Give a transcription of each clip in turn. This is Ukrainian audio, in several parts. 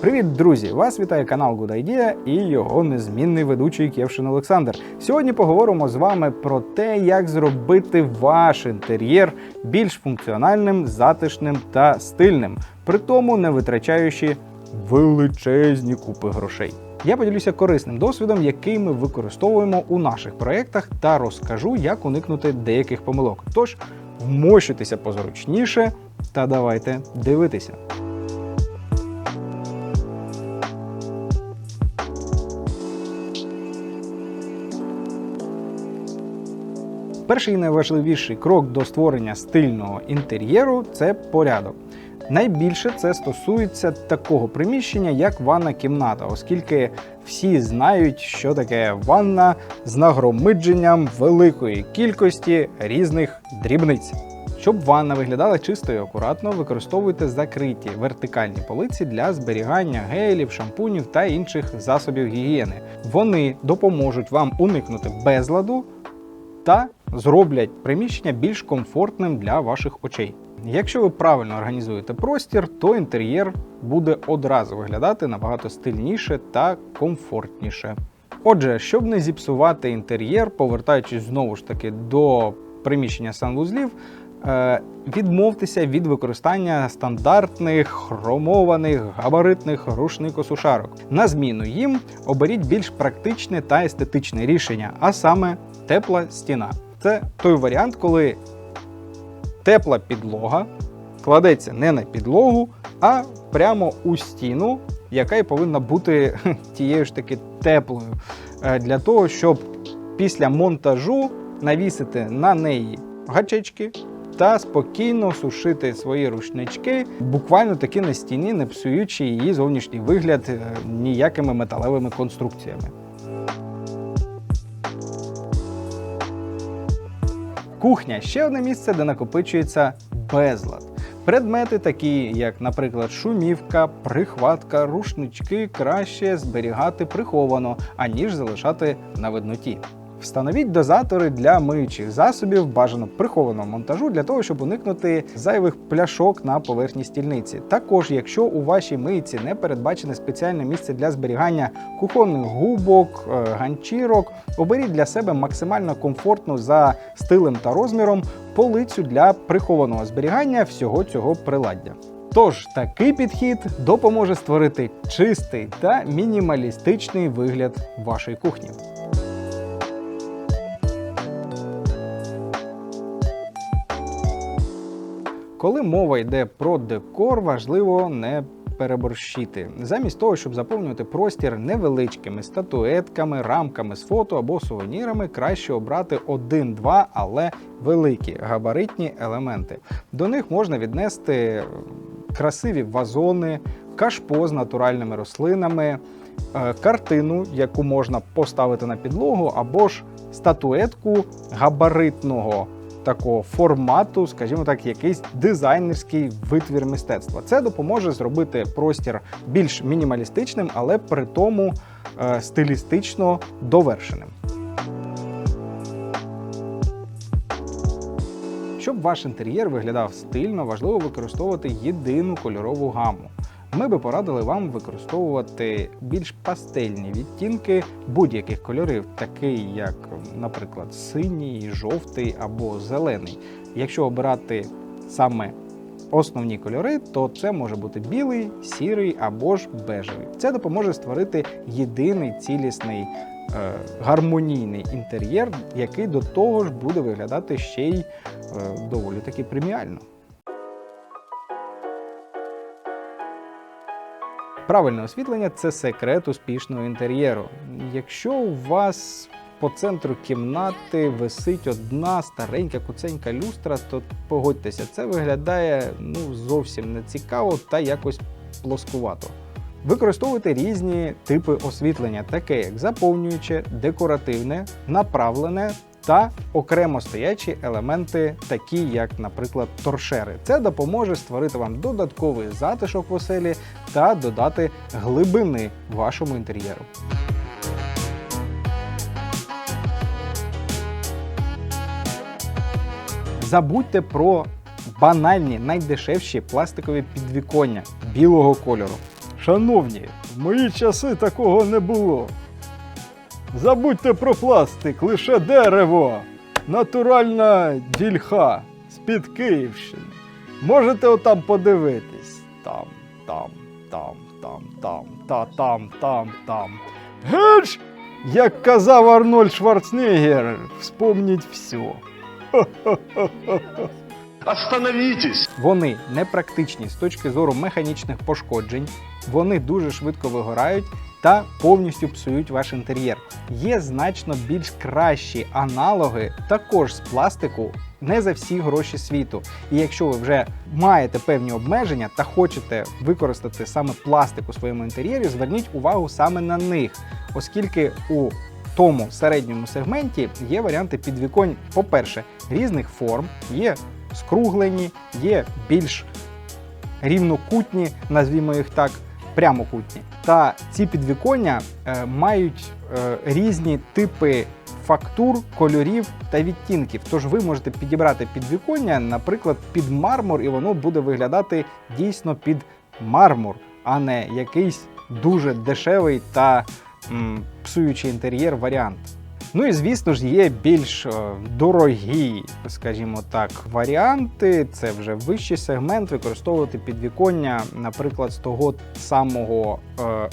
Привіт, друзі! Вас вітає канал Good Idea і його незмінний ведучий Кевшин Олександр. Сьогодні поговоримо з вами про те, як зробити ваш інтер'єр більш функціональним, затишним та стильним, при тому не витрачаючи величезні купи грошей. Я поділюся корисним досвідом, який ми використовуємо у наших проєктах, та розкажу, як уникнути деяких помилок. Тож вмощуйтеся позручніше та давайте дивитися. Перший і найважливіший крок до створення стильного інтер'єру це порядок. Найбільше це стосується такого приміщення, як ванна кімната, оскільки всі знають, що таке ванна з нагромидженням великої кількості різних дрібниць. Щоб ванна виглядала чисто і акуратно, використовуйте закриті вертикальні полиці для зберігання гелів, шампунів та інших засобів гігієни. Вони допоможуть вам уникнути безладу та зроблять приміщення більш комфортним для ваших очей. Якщо ви правильно організуєте простір, то інтер'єр буде одразу виглядати набагато стильніше та комфортніше. Отже, щоб не зіпсувати інтер'єр, повертаючись знову ж таки до приміщення санвузлів, е, відмовтеся від використання стандартних хромованих габаритних рушникосушарок. На зміну їм оберіть більш практичне та естетичне рішення, а саме тепла стіна. Це той варіант, коли тепла підлога кладеться не на підлогу, а прямо у стіну, яка й повинна бути тією ж таки теплою, е, для того, щоб після монтажу навісити на неї гачечки та спокійно сушити свої рушнички, буквально таки на стіні, не псуючи її зовнішній вигляд е, ніякими металевими конструкціями. Кухня ще одне місце, де накопичується безлад. Предмети, такі як, наприклад, шумівка, прихватка, рушнички, краще зберігати приховано, аніж залишати на видноті. Встановіть дозатори для миючих засобів бажано прихованого монтажу для того, щоб уникнути зайвих пляшок на поверхні стільниці. Також, якщо у вашій мийці не передбачене спеціальне місце для зберігання кухонних губок, е, ганчірок, оберіть для себе максимально комфортну за стилем та розміром полицю для прихованого зберігання всього цього приладдя. Тож такий підхід допоможе створити чистий та мінімалістичний вигляд вашої кухні. Коли мова йде про декор, важливо не переборщити. Замість того, щоб заповнювати простір невеличкими статуетками, рамками з фото або сувенірами, краще обрати один-два, але великі габаритні елементи. До них можна віднести красиві вазони, кашпо з натуральними рослинами, е, картину, яку можна поставити на підлогу, або ж статуетку габаритного такого формату, скажімо так, якийсь дизайнерський витвір мистецтва. Це допоможе зробити простір більш мінімалістичним, але при тому е, стилістично довершеним. Щоб ваш інтер'єр виглядав стильно, важливо використовувати єдину кольорову гаму. Ми би порадили вам використовувати більш пастельні відтінки будь-яких кольорів, такий як, наприклад, синій, жовтий або зелений. Якщо обирати саме основні кольори, то це може бути білий, сірий або ж бежевий. Це допоможе створити єдиний цілісний. е, Гармонійний інтер'єр, який до того ж буде виглядати ще й е, доволі таки преміально. Правильне освітлення це секрет успішного інтер'єру. Якщо у вас по центру кімнати висить одна старенька куценька люстра, то погодьтеся, це виглядає ну зовсім не цікаво та якось плоскувато. Використовуйте різні типи освітлення, таке як заповнююче, декоративне, направлене та окремо стоячі елементи, такі як, наприклад, торшери. Це допоможе створити вам додатковий затишок в оселі та додати глибини вашому інтер'єру. Забудьте про банальні найдешевші пластикові підвіконня білого кольору. Шановні, в мої часи такого не було. Забудьте про пластик, лише дерево. Натуральна дільха з-під Київщини. Можете отам подивитись. Там, там, там, там, там, та там, там, там. Геч! Як казав Арнольд Шварценеггер, вспомніть все. Остановитесь! Вони непрактичні з точки зору механічних пошкоджень, вони дуже швидко вигорають та повністю псують ваш інтер'єр. Є значно більш кращі аналоги, також з пластику. Не за всі гроші світу. І якщо ви вже маєте певні обмеження та хочете використати саме пластик у своєму інтер'єрі, зверніть увагу саме на них, оскільки у тому середньому сегменті є варіанти підвіконь, по-перше, різних форм, є скруглені, є більш рівнокутні, назвімо їх так, прямокутні. Та ці підвіконня е, мають е, різні типи фактур, кольорів та відтінків. Тож ви можете підібрати підвіконня, наприклад, під мармур, і воно буде виглядати дійсно під мармур, а не якийсь дуже дешевий та м, псуючий інтер'єр варіант. Ну і звісно ж є більш е, дорогі, скажімо так, варіанти. Це вже вищий сегмент, використовувати підвіконня, наприклад, з того самого е,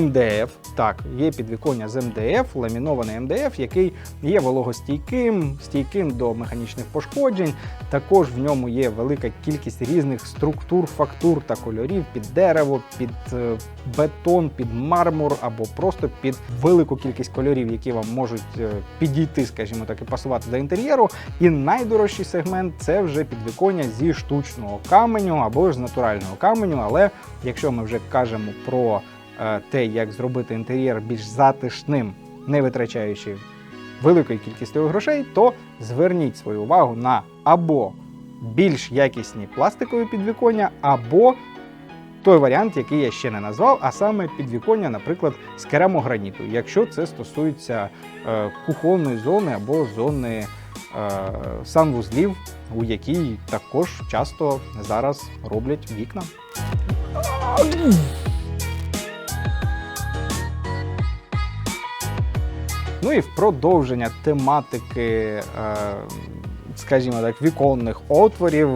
МДФ. Так, є підвіконня з МДФ, ламінований МДФ, який є вологостійким, стійким до механічних пошкоджень. Також в ньому є велика кількість різних структур, фактур та кольорів під дерево, під е, бетон, під мармур або просто під велику кількість кольорів, які вам можуть е, підійти, скажімо так, і пасувати до інтер'єру. І найдорожчий сегмент це вже підвіконня зі штучного каменю або ж з натурального каменю. Але якщо ми вже кажемо про те, як зробити інтер'єр більш затишним, не витрачаючи великої кількості грошей, то зверніть свою увагу на або більш якісні пластикові підвіконня, або той варіант, який я ще не назвав, а саме підвіконня, наприклад, з керамограніту, якщо це стосується е, кухонної зони або зони е, санвузлів, у якій також часто зараз роблять вікна. Ну і в продовження тематики, е, скажімо так, віконних отворів,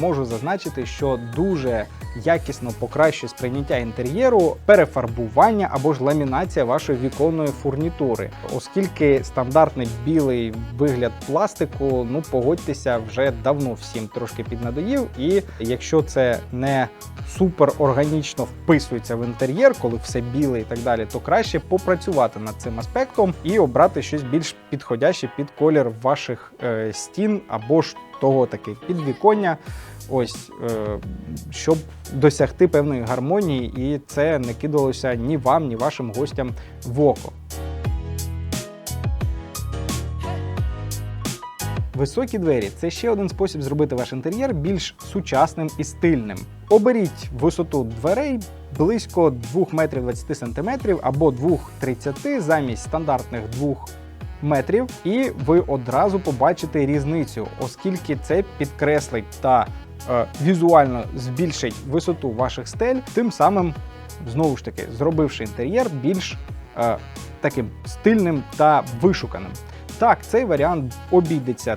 можу зазначити, що дуже якісно покращує сприйняття інтер'єру, перефарбування або ж ламінація вашої віконної фурнітури, оскільки стандартний білий вигляд пластику, ну погодьтеся, вже давно всім трошки піднадоїв. І якщо це не супер органічно вписується в інтер'єр, коли все біле і так далі, то краще попрацювати над цим аспектом і обрати щось більш підходяще під колір ваших е, стін або ж того таки підвіконня. Ось е, щоб досягти певної гармонії, і це не кидалося ні вам, ні вашим гостям в око. Високі двері це ще один спосіб зробити ваш інтер'єр більш сучасним і стильним. Оберіть висоту дверей близько 2 метрів 20 сантиметрів або 2,30 замість стандартних 2 метрів, і ви одразу побачите різницю, оскільки це підкреслить та е, візуально збільшить висоту ваших стель, тим самим знову ж таки зробивши інтер'єр більш е, таким стильним та вишуканим. Так, цей варіант обійдеться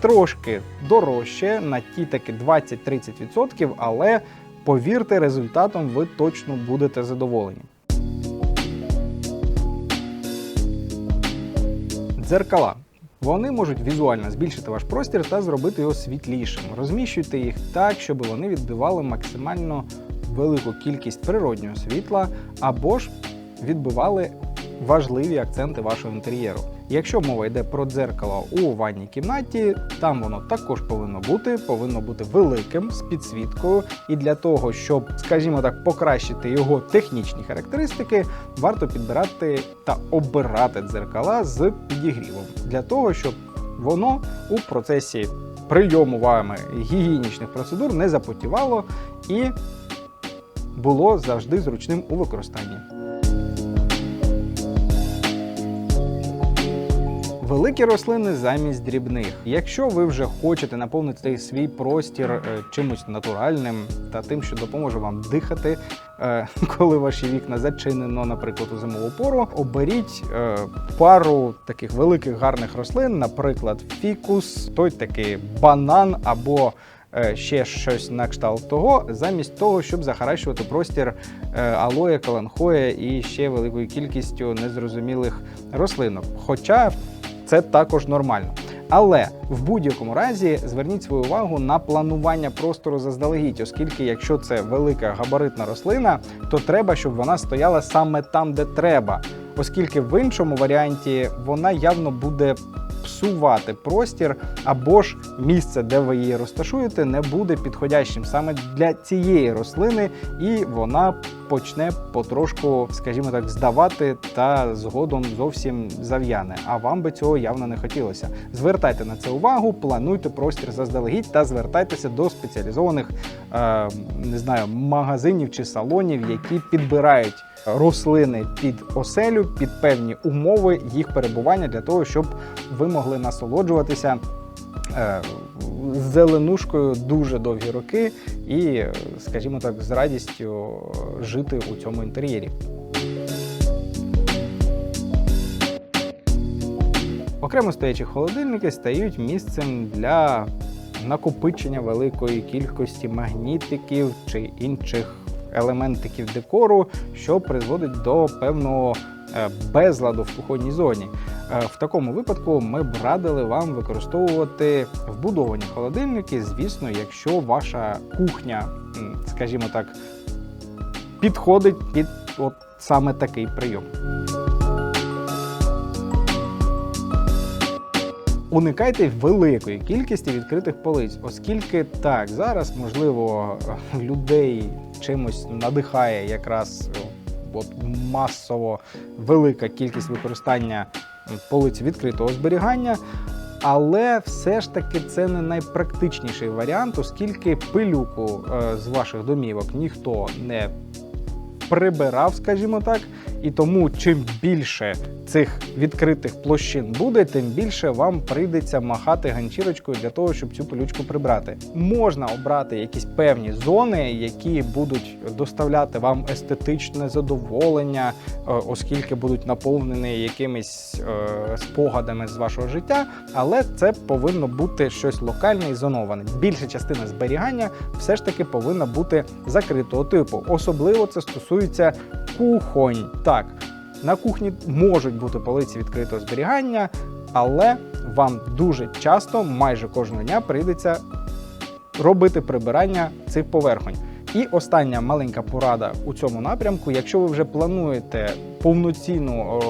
трошки дорожче на ті таки 20-30%, але повірте, результатом ви точно будете задоволені. Дзеркала. Вони можуть візуально збільшити ваш простір та зробити його світлішим. Розміщуйте їх так, щоб вони відбивали максимально велику кількість природнього світла або ж відбивали важливі акценти вашого інтер'єру. Якщо мова йде про дзеркало у ванній кімнаті, там воно також повинно бути, повинно бути великим з підсвіткою. І для того, щоб, скажімо так, покращити його технічні характеристики, варто підбирати та обирати дзеркала з підігрівом для того, щоб воно у процесі прийому вами гігієнічних процедур не запотівало і було завжди зручним у використанні. Великі рослини замість дрібних. Якщо ви вже хочете наповнити свій простір е, чимось натуральним та тим, що допоможе вам дихати, е, коли ваші вікна зачинено, наприклад, у зимову пору, оберіть е, пару таких великих гарних рослин, наприклад, фікус, той такий банан або ще щось на кшталт того, замість того, щоб захаращувати простір алоє, каланхоя і ще великою кількістю незрозумілих рослинок. Хоча це також нормально. Але в будь-якому разі зверніть свою увагу на планування простору заздалегідь, оскільки якщо це велика габаритна рослина, то треба, щоб вона стояла саме там, де треба, оскільки в іншому варіанті вона явно буде псувати простір, або ж місце, де ви її розташуєте, не буде підходящим саме для цієї рослини, і вона почне потрошку, скажімо так, здавати та згодом зовсім зав'яне. А вам би цього явно не хотілося. Звертайте на це увагу, плануйте простір заздалегідь та звертайтеся до спеціалізованих е, не знаю, магазинів чи салонів, які підбирають рослини під оселю, під певні умови їх перебування для того, щоб ви могли насолоджуватися. е, Зеленушкою дуже довгі роки і, скажімо так, з радістю жити у цьому інтер'єрі. Окремо стоячі холодильники стають місцем для накопичення великої кількості магнітиків чи інших елементиків декору, що призводить до певного е, безладу в кухонній зоні. Е, В такому випадку ми б радили вам використовувати вбудовані холодильники, звісно, якщо ваша кухня, скажімо так, підходить під от саме такий прийом. Уникайте великої кількості відкритих полиць, оскільки так зараз можливо людей чимось надихає якраз е, от масово велика кількість використання полиць відкритого зберігання. Але все ж таки це не найпрактичніший варіант, оскільки пилюку е, з ваших домівок ніхто не прибирав, скажімо так. І тому чим більше цих відкритих площин буде, тим більше вам прийдеться махати ганчірочкою для того, щоб цю пилючку прибрати. Можна обрати якісь певні зони, які будуть доставляти вам естетичне задоволення, е, оскільки будуть наповнені якимись е, спогадами з вашого життя, але це повинно бути щось локальне і зоноване. Більша частина зберігання все ж таки повинна бути закритого типу. Особливо це стосується кухонь. Так, на кухні можуть бути полиці відкритого зберігання, але вам дуже часто, майже кожного дня, прийдеться робити прибирання цих поверхонь. І остання маленька порада у цьому напрямку. Якщо ви вже плануєте повноцінну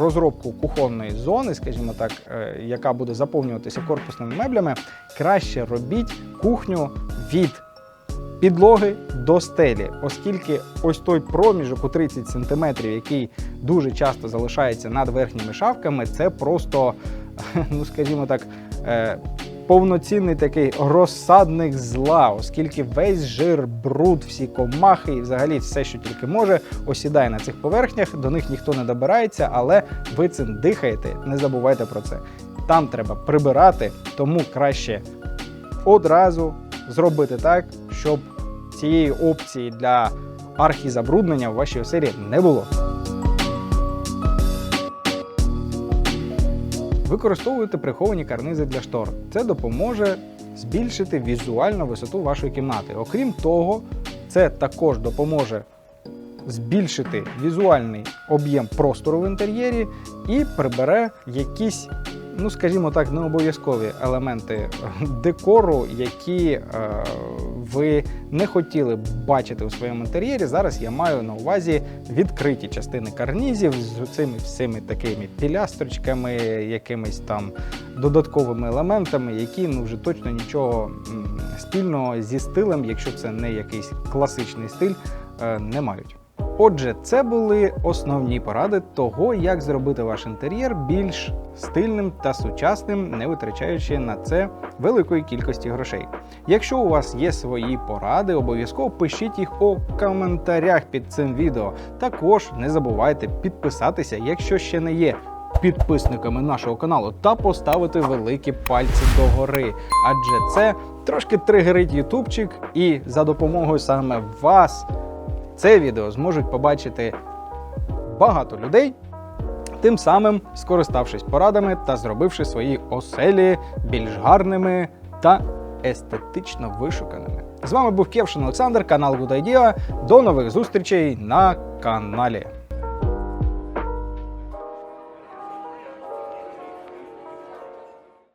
розробку кухонної зони, скажімо так, е, яка буде заповнюватися корпусними меблями, краще робіть кухню від підлоги до стелі, оскільки ось той проміжок у 30 см, який дуже часто залишається над верхніми шафками, це просто, ну скажімо так, е, повноцінний такий розсадник зла, оскільки весь жир, бруд, всі комахи і взагалі все, що тільки може, осідає на цих поверхнях. До них ніхто не добирається, але ви цим дихаєте. Не забувайте про це. Там треба прибирати, тому краще одразу зробити так, щоб цієї опції для архізабруднення в вашій оселі не було. Використовуйте приховані карнизи для штор. Це допоможе збільшити візуальну висоту вашої кімнати. Окрім того, це також допоможе збільшити візуальний об'єм простору в інтер'єрі і прибере якісь, ну скажімо так, не обов'язкові елементи декору, які е, ви не хотіли б бачити у своєму інтер'єрі. Зараз я маю на увазі відкриті частини карнізів з цими всіми такими пілястрочками, якимись там додатковими елементами, які ну вже точно нічого спільного зі стилем, якщо це не якийсь класичний стиль, е, не мають. Отже, це були основні поради того, як зробити ваш інтер'єр більш стильним та сучасним, не витрачаючи на це великої кількості грошей. Якщо у вас є свої поради, обов'язково пишіть їх у коментарях під цим відео. Також не забувайте підписатися, якщо ще не є підписниками нашого каналу та поставити великі пальці догори. Адже це трошки тригерить ютубчик, і за допомогою саме вас це відео зможуть побачити багато людей, тим самим скориставшись порадами та зробивши свої оселі більш гарними та естетично вишуканими. З вами був Кевшин Олександр, канал Good Idea. До нових зустрічей на каналі.